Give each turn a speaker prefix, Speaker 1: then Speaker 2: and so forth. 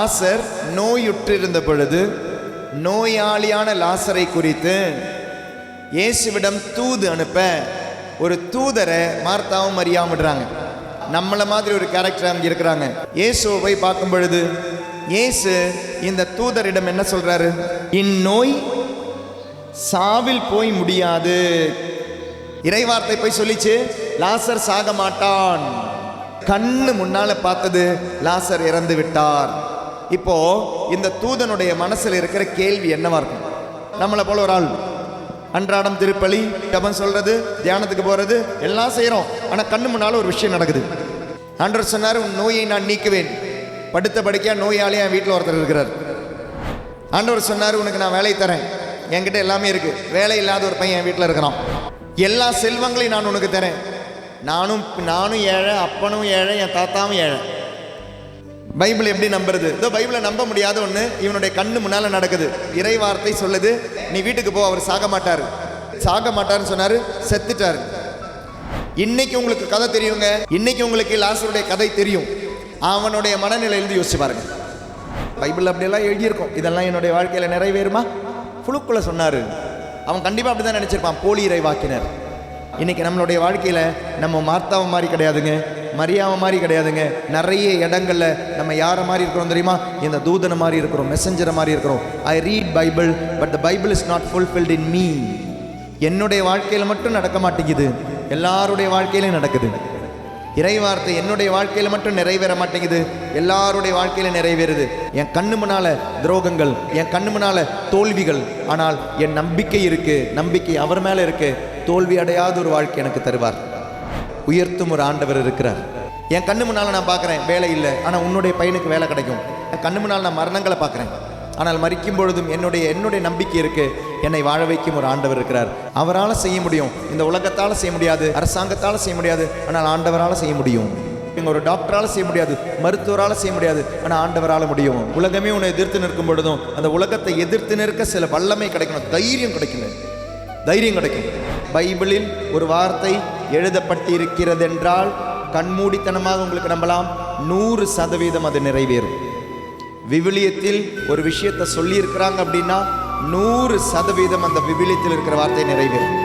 Speaker 1: லாசர் நோயுற்றிருந்த பொழுது நோயாளியான லாசரை குறித்து இயேசுவிடம் தூது அனுப்ப ஒரு தூதரை மார்த்தாவும் அறியாமடுறாங்க விடுறாங்க. நம்மள மாதிரி ஒரு கேரக்டர் அங்கே இருக்கிறாங்க. இயேசுவை போய் பார்க்கும் பொழுது இயேசு இந்த தூதரிடம் என்ன சொல்றாரு? இந்நோய் சாவில் போய் முடியாது. இறைவார்த்தை போய் சொல்லிச்சு லாசர் சாக மாட்டான் கண்ணு முன்னால பார்த்தது லாசர் இறந்து விட்டார். இப்போ இந்த தூதனுடைய மனசில் இருக்கிற கேள்வி என்னவா இருக்கும்? நம்மளை போல ஒரு ஆள். அன்றாடம் திருப்பலி ஜபம் சொல்றது தியானத்துக்கு போறது எல்லாம் செய்கிறோம் ஆனா கண்ணு முன்னால ஒரு விஷயம் நடக்குது. ஆண்டவர் சொன்னார் உன் நோயை நான் நீக்குவேன். படுத்த படுக்கையாக நோயாளியா என் வீட்டில் ஒருத்தர் இருக்கிறார். ஆண்டவர் சொன்னார் உனக்கு நான் வேலை தரேன். என்கிட்ட எல்லாமே இருக்கு. வேலை இல்லாத ஒரு பையன் என் வீட்டில் இருக்கிறான். எல்லா செல்வங்களையும் நான் உனக்கு தரேன். நானும் நானும் ஏழை அப்பனும் ஏழை என் தாத்தாவும் ஏழை. பைபிள் எப்படி நம்புறது? இதோ பைபிளை நம்ப முடியாத ஒன்று இவனுடைய கண்ணு முன்னால் நடக்குது. இறை வார்த்தை சொல்லுது நீ வீட்டுக்கு போ அவர் சாக மாட்டார். சாக மாட்டாருன்னு சொன்னார் செத்துட்டாரு. இன்னைக்கு உங்களுக்கு கதை தெரியுங்க. இன்னைக்கு உங்களுக்கு லாசருடைய கதை தெரியும். அவனுடைய மனநிலையிலிருந்து யோசிச்சு பாருங்க. பைபிள் அப்படியெல்லாம் எழுதியிருக்கோம். இதெல்லாம் என்னுடைய வாழ்க்கையில் நிறைவேறுமா? புழுக்குள்ள சொன்னார். அவன் கண்டிப்பாக அப்படி தான் நினச்சிருப்பான். போலி இறை வாக்கினர் இன்றைக்கி நம்மளுடைய வாழ்க்கையில் நம்ம மார்த்தாவை மாதிரி கிடையாதுங்க மரியாவை மாதிரி கிடையாதுங்க. நிறைய இடங்களில் நம்ம யாரை மாதிரி இருக்கிறோம் தெரியுமா? இந்த தூதனை மாதிரி இருக்கிறோம் மெசஞ்சரை மாதிரி இருக்கிறோம். I read Bible but the Bible is not fulfilled in me என்னுடைய வாழ்க்கையில் மட்டும் நடக்க மாட்டேங்குது. எல்லாருடைய வாழ்க்கையிலையும் நடக்குது. இறைவார்த்தை என்னுடைய வாழ்க்கையில் மட்டும் நிறைவேற மாட்டேங்குது. எல்லாருடைய வாழ்க்கையில நிறைவேறுது. என் கண்ணு முன்னால துரோகங்கள் என் கண்ணு முன்னால தோல்விகள். ஆனால் என் நம்பிக்கை இருக்கு நம்பிக்கை அவர் மேலே இருக்கு. தோல்வி அடையாத ஒரு வாழ்க்கை எனக்கு தருவார். உயர்த்தும் ஒரு ஆண்டவர் இருக்கிறார். என் கண்ணு முன்னால் நான் பார்க்குறேன் வேலை இல்லை. ஆனால் உன்னுடைய பையனுக்கு வேலை கிடைக்கும். என் கண்ணு முன்னால் நான் மரணங்களை பார்க்குறேன். ஆனால் மறிக்கும் பொழுதும் என்னுடைய என்னுடைய நம்பிக்கை இருக்குது என்னை வாழ வைக்கும் ஒரு ஆண்டவர் இருக்கிறார். அவரால் செய்ய முடியும். இந்த உலகத்தால் செய்ய முடியாது. அரசாங்கத்தால் செய்ய முடியாது. ஆனால் ஆண்டவரால் செய்ய முடியும். நீங்கள் ஒரு டாக்டரால் செய்ய முடியாது. மருத்துவரால் செய்ய முடியாது. ஆனால் ஆண்டவரால் முடியும். உலகமே உன்னை எதிர்த்து நிற்கும் பொழுதும் அந்த உலகத்தை எதிர்த்து நிற்க சில வல்லமை கிடைக்கணும். தைரியம் கிடைக்கணும். தைரியம் கிடைக்கும் பைபிளில் ஒரு வார்த்தை எழுதப்பட்டிருக்கிறதென்றால் கண்மூடித்தனமாக உங்களுக்கு நம்பலாம். நூறு சதவீதம் அது நிறைவேறும். விவிலியத்தில் ஒரு விஷயத்தை சொல்லியிருக்கிறாங்க அப்படின்னா நூறு சதவீதம் அந்த விவிலியத்தில் இருக்கிற வார்த்தை நிறைவேறும்.